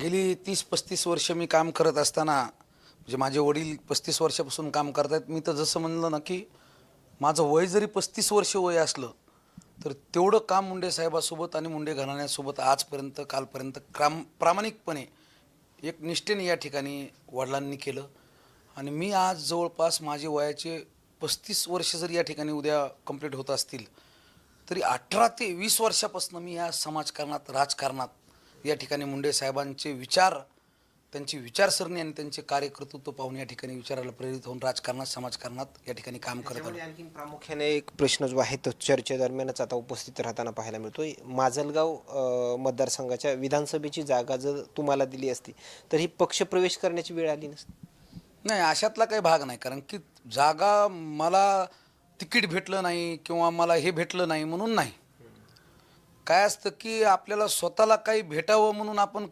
गेली तीस पस्तीस वर्ष मी काम करत असताना म्हणजे माझे वडील पस्तीस वर्षापासून काम करत आहेत मी तर जसं म्हणलं ना की माझं वय जरी पस्तीस वर्ष वय असलं तर तेवढं काम मुंडे साहेबासोबत आणि मुंडे घराण्यासोबत आजपर्यंत कालपर्यंत क्राम प्रामाणिकपणे एक निष्ठेने या ठिकाणी वडिलांनी केलं. आणि मी आज जवळपास माझे वयाचे पस्तीस वर्ष जरी या ठिकाणी उद्या कंप्लीट होत असतील तरी अठरा ते वीस वर्षापासून मी या समाजकारणात राजकारणात या ठिकाणी मुंडे साहेबांचे विचार त्यांची विचारसरणी आणि त्यांचे कार्यकर्तृत्व पाहून या ठिकाणी विचाराला प्रेरित होऊन राजकारणात समाजकारणात या ठिकाणी काम करत त्याच्यामध्ये आणखी प्रामुख्याने एक प्रश्न जो आहे तो चर्चेदरम्यानच आता उपस्थित राहताना पाहायला मिळतोय. माजलगाव मतदारसंघाच्या विधानसभेची जागा जर तुम्हाला दिली असती तर ही पक्षप्रवेश करण्याची वेळ आली नसती. नाही अशातला काही भाग नाही. कारण की जागा मला तिकीट भेटलं नाही किंवा मला हे भेटलं नाही म्हणून नाही. काय असतं की आपल्याला स्वतःला काही भेटावं म्हणून आपण